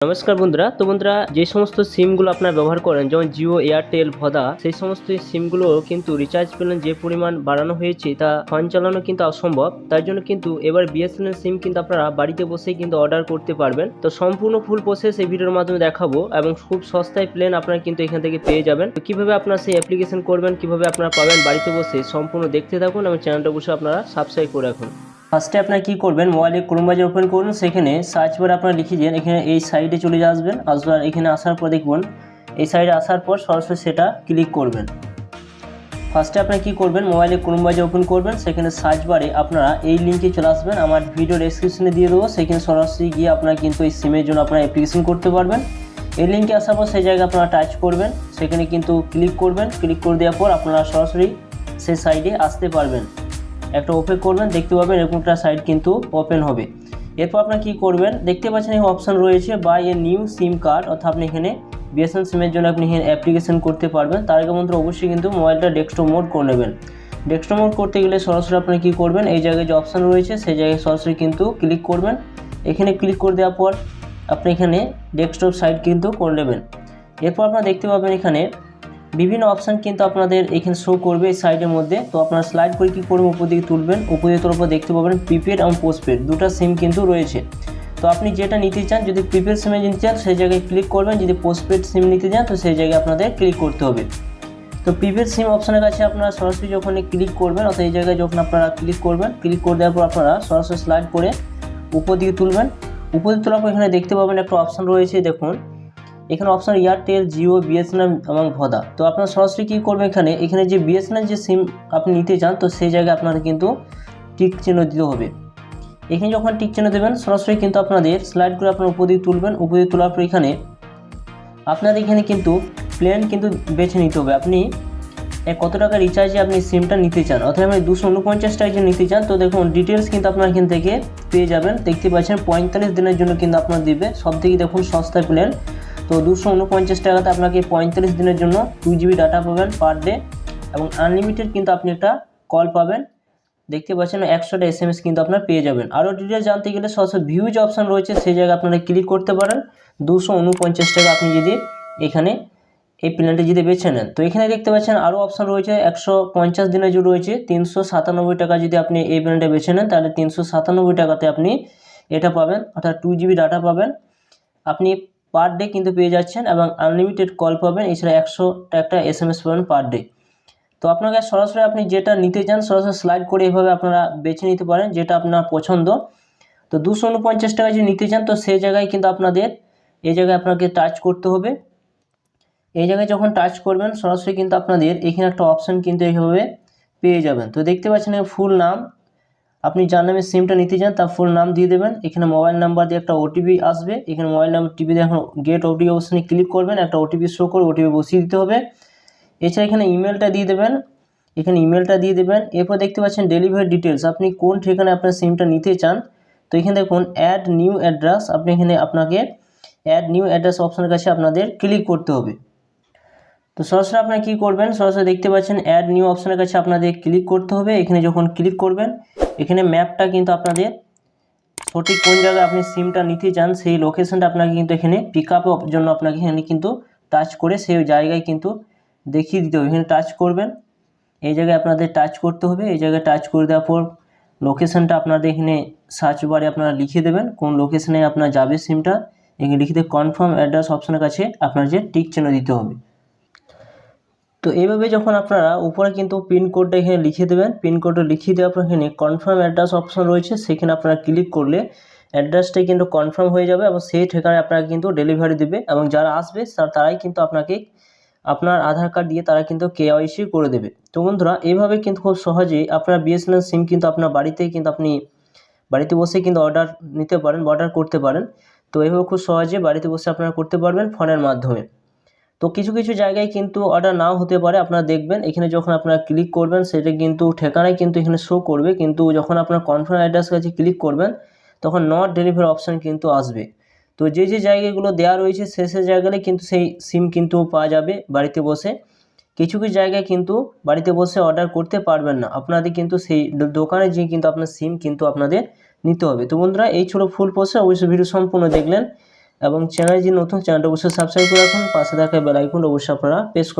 নমস্কার বন্ধুরা। তো বন্ধুরা, যে সমস্ত সিমগুলো আপনারা ব্যবহার করেন, যেমন জিও এয়ারটেল ভদা সেই সমস্ত সিমগুলো কিন্তু রিচার্জ প্ল্যান যে পরিমাণ বাড়ানো হয়েছে, তা ফোন চালানো কিন্তু অসম্ভব। তার জন্য কিন্তু এবার বিএসএনএল সিম কিন্তু আপনারা বাড়িতে বসেই কিন্তু অর্ডার করতে পারবেন। তো সম্পূর্ণ ফুল প্রসেস এই ভিডিওর মাধ্যমে দেখাবো এবং খুব সস্তায় প্ল্যান আপনারা কিন্তু এখান থেকে পেয়ে যাবেন। তো কীভাবে আপনারা সেই অ্যাপ্লিকেশন করবেন, কীভাবে আপনারা পাবেন, বাড়িতে বসে সম্পূর্ণ দেখতে থাকুন এবং চ্যানেলটা অবশ্যই আপনারা সাবস্ক্রাইব করে রাখুন। ফার্স্টে আপনারা কি করবেন? মোবাইলে ক্রোম ওপেন করুন। সেখানে সার্চ বারে আপনারা লিখে দিন, এখানে এই সাইডে চলে আসবেন। আসবার এখানে আসার পর দেখবেন এই সাইডে আসার পর সরাসরি সেটা ক্লিক করবেন। ফার্স্টে আপনারা কি করবেন? মোবাইলে ক্রোম ওপেন করবেন। সেখানে সার্চ বারে আপনারা এই লিঙ্কে চলে আসবেন। আমার ভিডিও ডেসক্রিপশনে দিয়ে দেবো। সেখানে সরাসরি গিয়ে আপনারা কিন্তু এই সিমের জন্য আপনারা অ্যাপ্লিকেশন করতে পারবেন। এই লিঙ্কে আসার পর সেই জায়গায় আপনারা টাচ করবেন। সেখানে কিন্তু ক্লিক করবেন। ক্লিক করে দেওয়ার পর আপনারা সরাসরি সেই সাইডে আসতে পারবেন। একটা ওপেন করবেন, দেখতে পাবেন এরকম একটা সাইট কিন্তু ওপেন হবে। এরপর আপনারা কী করবেন? দেখতে পাচ্ছেন এই অপশান রয়েছে buy a new SIM card অর্থাৎ আপনি এখানে বিএসএন সিমের জন্য আপনি এখানে অ্যাপ্লিকেশন করতে পারবেন। তার আগে মন্ত্র অবশ্যই কিন্তু মোবাইলটা ডেস্কটপ মোড করে নেবেন। ডেস্কটপ মোড করতে গেলে সরাসরি আপনি কী করবেন? এই জায়গায় যে অপশান রয়েছে, সেই জায়গায় সরাসরি কিন্তু ক্লিক করবেন। এখানে ক্লিক করে দেওয়ার পর আপনি এখানে ডেস্কটপ সাইট কিন্তু করে নেবেন। এরপর আপনারা দেখতে পাবেন এখানে বিভিন্ন অপশান কিন্তু আপনাদের এখানে শো করবে এই সাইডের মধ্যে। তো আপনারা স্লাইড করে কী করবেন, উপর দিকে তুলবেন, উপর দিকে পর দেখতে পাবেন প্রিপেড এবং পোস্টপেড দুটো সিম কিন্তু রয়েছে। তো আপনি যেটা নিতে চান, যদি প্রিপেড সিমে নিতে চান, সেই জায়গায় ক্লিক করবেন। যদি পোস্টপেড সিম নিতে চান, তো সেই জায়গায় আপনাদের ক্লিক করতে হবে। তো প্রিপেড সিম অপশানের কাছে আপনারা সরাসরি যখন ক্লিক করবেন, অর্থাৎ এই জায়গায় যখন আপনারা ক্লিক করবেন ক্লিক করে দেওয়ার পর আপনারা সরাসরি স্লাইড করে উপর দিকে তুলবেন। উপর দিকে তোলার পর এখানে দেখতে পাবেন একটা অপশান রয়েছে, দেখুন। এখানে অপশন এয়ারটেল জিও বিএসএনএল এবং ভদা তো আপনারা সরাসরি কী করবেন এখানে? এখানে যে বিএসএনএল যে সিম আপনি নিতে চান, তো সেই জায়গায় আপনাদের কিন্তু টিক চিহ্ন দিতে হবে। এখানে যখন টিক চিহ্ন দেবেন, সরাসরি কিন্তু আপনাদের স্লাইডগুলো আপনার উপর দিকে তুলবেন। উপর দিকে তোলার পর এখানে আপনাদের এখানে কিন্তু প্ল্যান কিন্তু বেছে নিতে হবে। আপনি কত টাকা রিচার্জে আপনি সিমটা নিতে চান? অর্থাৎ আপনি দুশো উনপঞ্চাশ টাকা নিতে চান, তো দেখুন ডিটেলস কিন্তু আপনার এখান থেকে পেয়ে যাবেন। দেখতে পাচ্ছেন পঁয়তাল্লিশ দিনের জন্য কিন্তু আপনার দিবে। সব থেকে দেখুন সস্তা প্ল্যান তো দুশো উনপঞ্চাশ টাকাতে আপনাকে পঁয়তাল্লিশ দিনের জন্য টু জিবি ডাটা পাবেন পার ডে এবং আনলিমিটেড কিন্তু আপনি একটা কল পাবেন। দেখতে পাচ্ছেন একশোটা এস এম এস কিন্তু আপনার পেয়ে যাবেন। আরও ডিটেলস জানতে গেলে সরাসরি ভিউজ অপশান রয়েছে সেই জায়গায় আপনারা ক্লিক করতে পারেন। দুশো উনপঞ্চাশ টাকা আপনি যদি এখানে এই প্ল্যানটি যদি বেছে নেন। তো এখানে দেখতে পাচ্ছেন আরও অপশান রয়েছে, একশো পঞ্চাশ দিনের জন্য রয়েছে, তিনশো সাতানব্বই টাকা যদি আপনি এই প্ল্যানটা বেছে নেন, তাহলে তিনশো সাতানব্বই টাকাতে আপনি এটা পাবেন, অর্থাৎ টু জিবি ডাটা পাবেন। আপনি পার ডে কিন্তু পেয়ে যাচ্ছেন এবং আনলিমিটেড কল পাবেন, এছাড়া একশো একটা এস এম এস পাবেন পার ডে তো আপনাকে সরাসরি আপনি যেটা নিতে চান, সরাসরি স্লাইড করে এভাবে আপনারা বেছে নিতে পারেন, যেটা আপনার পছন্দ। তো দুশো উনপঞ্চাশ টাকা যদি নিতে চান, তো সেই জায়গায় কিন্তু আপনাদের এই জায়গায় আপনাকে টাচ করতে হবে। এই জায়গায় যখন টাচ করবেন, সরাসরি কিন্তু আপনাদের এখানে একটা অপশান কিন্তু এইভাবে পেয়ে যাবেন। তো দেখতে পাচ্ছেন ফুল নাম। আপনি যার নামে সিমটা নিতে চান, তার ফুল নাম দিয়ে দেবেন। এখানে মোবাইল নাম্বার দিয়ে একটা ওটিপি আসবে। এখানে মোবাইল নাম্বার দিয়ে এখন গেট ওটিপি অপশানে ক্লিক করবেন। একটা ওটিপি শো করে ওটিপি বসিয়ে দিতে হবে। এছাড়া এখানে ইমেলটা দিয়ে দেবেন। এখানে ইমেলটা দিয়ে দেবেন। এরপর দেখতে পাচ্ছেন ডেলিভারি ডিটেলস আপনি কোন ঠিকানায় আপনার সিমটা নিতে চান, তো এখানে দেখুন অ্যাড নিউ অ্যাড্রেস আপনি এখানে আপনাকে অ্যাড নিউ অ্যাড্রেস অপশানের কাছে আপনাদের ক্লিক করতে হবে। তো সরাসরি আপনারা কী করবেন? সরাসরি দেখতে পাচ্ছেন অ্যাড নিউ অপশানের কাছে আপনাদের ক্লিক করতে হবে। এখানে যখন ক্লিক করবেন এখানে ম্যাপটা কিন্তু আপনাদের সঠিক কোন জায়গায় আপনি সিমটা নিতে চান, সেই লোকেশনটা আপনাকে কিন্তু এখানে পিক আপের জন্য আপনাকে এখানে কিন্তু টাচ করে সেই জায়গায় কিন্তু দেখিয়ে দিতে হবে। এখানে টাচ করবেন, এই জায়গায় আপনাদের টাচ করতে হবে। এই জায়গায় টাচ করে দেওয়ার পর লোকেশনটা আপনাদের এখানে সার্চ বারে আপনারা লিখে দেবেন, কোন লোকেশনে আপনার যাবে সিমটা এখানে লিখে কনফার্ম অ্যাড্রেস অপশানের কাছে আপনার যে টিক চিহ্ন দিতে হবে। তো এইভাবে যখন আপনারা উপরে কিন্তু পিনকোডটা এখানে লিখে দেবেন পিনকোডটা লিখিয়ে দেওয়ার পর এখানে কনফার্ম অ্যাড্রেস অপশন রয়েছে, সেখানে আপনারা ক্লিক করলে অ্যাড্রেসটাই কিন্তু কনফার্ম হয়ে যাবে এবং সেই ঠিকানায় আপনারা কিন্তু ডেলিভারি দেবে এবং যারা আসবে তারাই কিন্তু আপনাকে আপনার আধার কার্ড দিয়ে তারা কিন্তু কেওয়াইসি করে দেবে। তো বন্ধুরা, এইভাবে কিন্তু খুব সহজেই আপনার বিএসএনএল সিম কিন্তু আপনার বাড়িতেই কিন্তু আপনি বাড়িতে বসে কিন্তু অর্ডার নিতে পারেন অর্ডার করতে পারেন। তো এইভাবে খুব সহজে বাড়িতে বসে আপনারা করতে পারবেন ফোনের মাধ্যমে। তো কিছু কিছু জায়গায় কিন্তু অর্ডার নাও হতে পারে। আপনারা দেখবেন, এখানে যখন আপনারা ক্লিক করবেন, সেটা কিন্তু ঠিকানায় কিন্তু এখানে শো করবে। কিন্তু যখন আপনার কনফার্ম অ্যাড্রেস কাছে ক্লিক করবেন, তখন নট ডেলিভারি অপশান কিন্তু আসবে। তো যে যে জায়গাগুলো দেওয়া রয়েছে, সে সে জায়গায় কিন্তু সেই সিম কিন্তু পাওয়া যাবে বাড়িতে বসে। কিছু কিছু জায়গায় কিন্তু বাড়িতে বসে অর্ডার করতে পারবেন না। আপনাদের কিন্তু সেই দোকানে যেয়ে কিন্তু আপনার সিম কিন্তু আপনাদের নিতে হবে। তো বন্ধুরা, এই ছোটো ফুল পোস্টে অবশ্যই ভিডিও সম্পূর্ণ দেখলেন। এবং চ্যানেল যে নতুন চ্যানেলটা অবশ্যই সাবস্ক্রাইব করে রাখুন। পাশে থাকা বেল অবশ্যই আপনারা প্রেস করে